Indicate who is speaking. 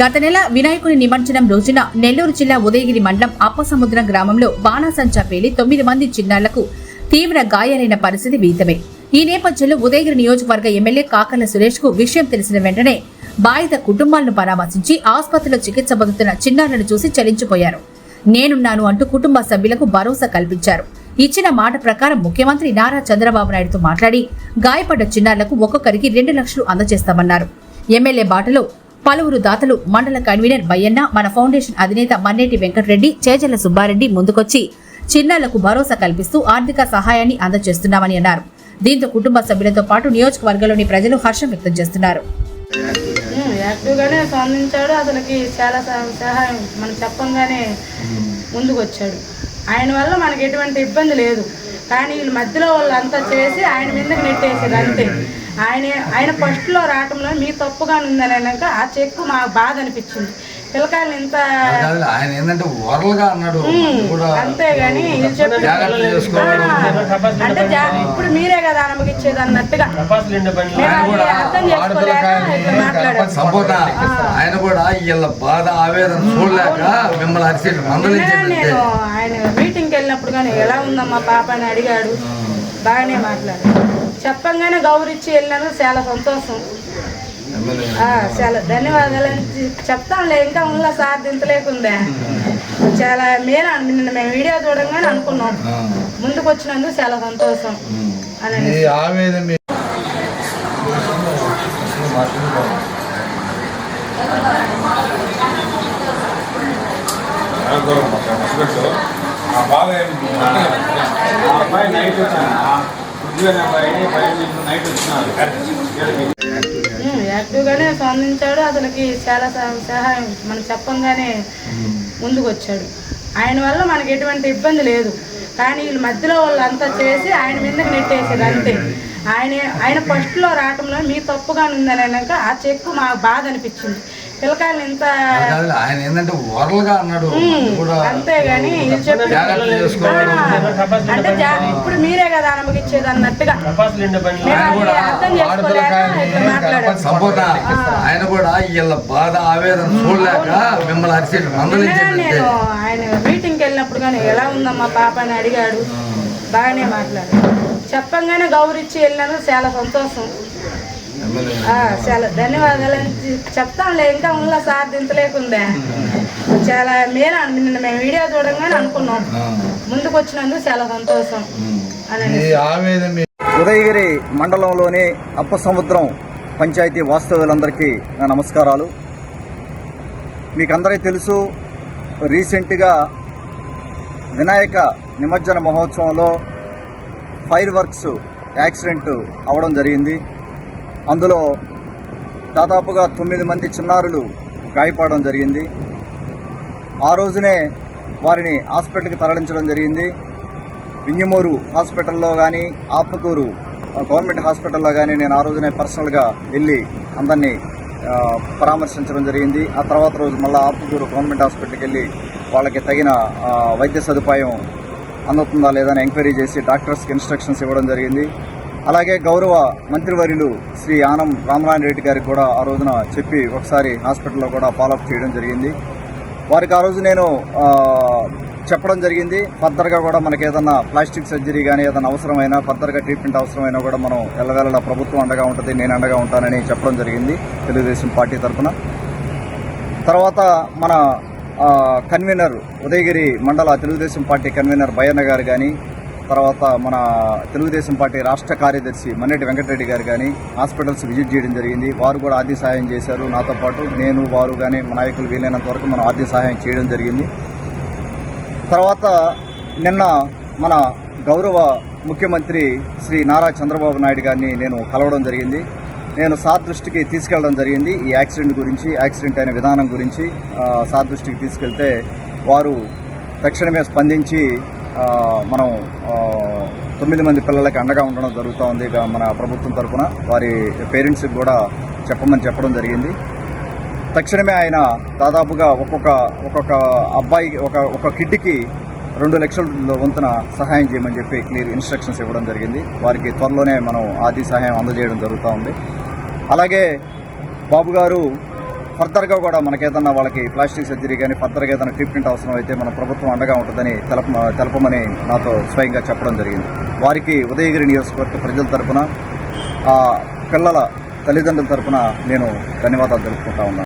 Speaker 1: గత నెల వినాయకుని నిమజ్జనం రోజున నెల్లూరు జిల్లా ఉదయగిరి మండలం అప్పసముద్రం గ్రామంలో బాణాసంచా పేలి తొమ్మిది మంది చిన్నాళ్ళకు తీవ్ర గాయాలైన పరిస్థితి విదితమే ఈ నేపథ్యంలో ఉదయగిరి నియోజకవర్గ ఎమ్మెల్యే కాకర్ల సురేష్కు విషయం తెలిసిన వెంటనే బాధిత కుటుంబాలను పరామర్శించి ఆసుపత్రిలో చికిత్స పొందుతున్న చిన్నారులను చూసి చలించిపోయారు. నేనున్నాను అంటూ కుటుంబ సభ్యులకు భరోసా కల్పించారు. ఇచ్చిన మాట ప్రకారం ముఖ్యమంత్రి నారా చంద్రబాబు నాయుడుతో మాట్లాడి గాయపడ్డ చిన్నారులకు ఒక్కొక్కరికి రెండు లక్షలు అందజేస్తామన్నారు. ఎమ్మెల్యే బాటలో పలువురు దాతలు మండల కన్వీనర్ బయ్యన్న మన ఫౌండేషన్ అధినేత మన్నేటి వెంకటరెడ్డి చేజల్ల సుబ్బారెడ్డి ముందుకొచ్చి చిన్నారులకు భరోసా కల్పిస్తూ ఆర్థిక సహాయాన్ని అందజేస్తున్నామని అన్నారు. దీంతో కుటుంబ సభ్యులతో పాటు నియోజకవర్గంలోని ప్రజలు హర్షం వ్యక్తం చేస్తున్నారు.
Speaker 2: యాక్టివ్గానే స్పందించాడు. అతనికి చాలా సహ- సహాయం మనం చెప్పంగానే ముందుకు వచ్చాడు ఆయన వల్ల మనకి ఎటువంటి ఇబ్బంది లేదు. కానీ వీళ్ళు మధ్యలో వాళ్ళు అంతా చేసి ఆయన మీదకి నెట్టేసారు అంతే. ఆయన ఆయన ఫస్ట్లో రావటంలో మీ తప్పుగా ఉందని అన్నాక ఆ చెక్కు మాకు బాధ అనిపించింది. పిల్లకాయలు ఇంత
Speaker 3: ఆయన ఏంటంటే ఓరల్గా అన్నాడు.
Speaker 2: ఆ, అంటే ఇప్పుడు మీరే కదా అనుమతిచ్చేది అన్నట్టుగా. అర్థం చేసుకోలేక మాట్లాడారు.
Speaker 3: వీళ్ళ బాధ ఆవేదన చూడలేక మిమ్మల్ని అరిసి
Speaker 2: నేను ఆయన మీటింగ్కి వెళ్ళినప్పుడు కానీ ఎలా ఉందమ్మా పాప అని అడిగాడు. బాగానే మాట్లాడాడు. చెప్పంగానే గౌరవిచ్చి వెళ్ళినందుకు చాలా సంతోషం. చాలా ధన్యవాదాలు. చెప్తాంలే ఇంకా ఉన్న సార్? దింతలేకుందే. చాలా మేలు నిన్న మేము వీడియో చూడంగానే అనుకున్నాం. ముందుకు వచ్చినందుకు చాలా సంతోషం. అని
Speaker 4: ఆ బాబాయ్ ఆ అబ్బాయి నైట్ వచ్చాను ఉద్యోగ అబ్బాయి నైట్
Speaker 2: యాక్టివ్గానే స్పందించాడు. అతనికి చాలా సహాయం మనం చెప్పంగానే ముందుకు వచ్చాడు ఆయన వల్ల మనకి ఎటువంటి ఇబ్బంది లేదు. కానీ వీళ్ళు మధ్యలో వాళ్ళు అంతా చేసి ఆయన మీదకి నెట్టేసారు అంతే. ఆయన ఆయన ఫస్ట్లో రావటంలో మీ తప్పుగా ఉందని అన్నాక ఆ చెక్కు మాకు బాధ అనిపించింది. పిల్లకాయలు ఇంత
Speaker 3: ఆయన ఏంటంటే ఓరల్గా అన్నాడు.
Speaker 2: అంతేగాని అంటే ఇప్పుడు మీరే కదా అనుమతిచ్చేది అన్నట్టుగా.
Speaker 3: ఆయన కూడా వీళ్ళ బాధ ఆవేదన చూడలేక మిమ్మల్ని అరిసి
Speaker 2: నేను ఆయన మీటింగ్కి వెళ్ళినప్పుడు కానీ ఎలా ఉందమ్మా పాప అని అడిగాడు. బాగానే మాట్లాడాడు. చెప్పంగానే గౌరవిచ్చి వెళ్ళినందుకు చాలా సంతోషం. చాలా ధన్యవాదాలు. చెప్తాంలే ఇంకా ఉన్న సార్ దింతలేకుందే చాలా మేలు నిన్న మేము వీడియో చూడంగానే అనుకున్నాం. ముందుకు వచ్చినందుకు చాలా సంతోషం. అని
Speaker 5: ఈ ఆవేదన మీ-
Speaker 6: ఉదయగిరి మండలంలోని అప్పసముద్రం పంచాయతీ వాస్తవులందరికీ నా నమస్కారాలు. మీకు అందరికీ తెలుసు రీసెంట్గా వినాయక నిమజ్జన మహోత్సవంలో ఫైర్ వర్క్స్ యాక్సిడెంట్ అవ్వడం జరిగింది. అందులో దాదాపుగా తొమ్మిది మంది చిన్నారులు గాయపడడం జరిగింది. ఆ రోజునే వారిని హాస్పిటల్కి తరలించడం జరిగింది. వింజమూరు హాస్పిటల్లో కానీ ఆత్మకూరు గవర్నమెంట్ హాస్పిటల్లో కానీ నేను ఆ రోజునే పర్సనల్గా వెళ్ళి అందరినీ పరామర్శించడం జరిగింది. ఆ తర్వాత రోజు మళ్ళీ ఆత్మకూరు గవర్నమెంట్ హాస్పిటల్కి వెళ్ళి వాళ్ళకి తగిన వైద్య సదుపాయం అందుతుందా లేదని ఎంక్వైరీ చేసి డాక్టర్స్కి ఇన్స్ట్రక్షన్స్ ఇవ్వడం జరిగింది. అలాగే గౌరవ మంత్రివర్యులు శ్రీ ఆనం రామనారాయణ రెడ్డి గారికి కూడా ఆ రోజున చెప్పి ఒకసారి హాస్పిటల్లో కూడా ఫాలోఅప్ చేయడం జరిగింది. వారికి ఆ రోజు నేను చెప్పడం జరిగింది. ఫర్దర్గా కూడా మనకి ఏదన్నా ప్లాస్టిక్ సర్జరీ కానీ ఏదైనా అవసరమైనా ఫర్దర్గా ట్రీట్మెంట్ అవసరమైనా కూడా మనం ఎల్లవేళలా ప్రభుత్వం అండగా ఉంటుంది నేను అండగా ఉంటానని చెప్పడం జరిగింది తెలుగుదేశం పార్టీ తరఫున. తర్వాత మన కన్వీనర్ ఉదయగిరి మండల తెలుగుదేశం పార్టీ కన్వీనర్ బయ్యన్న గారు కానీ తర్వాత మన తెలుగుదేశం పార్టీ రాష్ట్ర కార్యదర్శి మన్నెటి వెంకటరెడ్డి గారు కానీ హాస్పిటల్స్ విజిట్ చేయడం జరిగింది. వారు కూడా ఆర్థిక సహాయం చేశారు. నాతో పాటు నేను వారు కానీ మా నాయకులు వీలైనంత వరకు మనం ఆర్థిక సహాయం చేయడం జరిగింది. తర్వాత నిన్న మన గౌరవ ముఖ్యమంత్రి శ్రీ నారా చంద్రబాబు నాయుడు గారిని నేను కలవడం జరిగింది. నేను సార్ దృష్టికి తీసుకెళ్ళడం జరిగింది. ఈ యాక్సిడెంట్ గురించి యాక్సిడెంట్ అయిన విధానం గురించి ఆ, సార్ దృష్టికి తీసుకెళ్తే వారు తక్షణమే స్పందించి మనం తొమ్మిది మంది పిల్లలకి అండగా ఉండడం జరుగుతూ ఉంది మన ప్రభుత్వం తరఫున వారి పేరెంట్స్కి కూడా చెప్పమని చెప్పడం జరిగింది. తక్షణమే ఆయన దాదాపుగా ఒక్కొక్క ఒక్కొక్క అబ్బాయికి ఒక ఒక కిడ్కి రెండు లక్షల వంతున సహాయం చేయమని చెప్పి క్లియర్ ఇన్స్ట్రక్షన్స్ ఇవ్వడం జరిగింది. వారికి త్వరలోనే మనం ఆర్థిక సహాయం అందజేయడం జరుగుతూ ఉంది. అలాగే బాబు గారు ఫర్దర్గా కూడా మనకేదన్నా వాళ్ళకి ప్లాస్టిక్ సర్జరీ కానీ ఫర్దర్గా ఏదైనా ట్రీట్మెంట్ అవసరం అయితే మన ప్రభుత్వం అండగా ఉంటుందని తెలప తెలపమని నాతో స్వయంగా చెప్పడం జరిగింది. వారికి ఉదయగిరి నియోజకవర్గ ప్రజల తరపున పిల్లల తల్లిదండ్రుల తరపున నేను ధన్యవాదాలు తెలుపుకుంటా ఉన్నాను.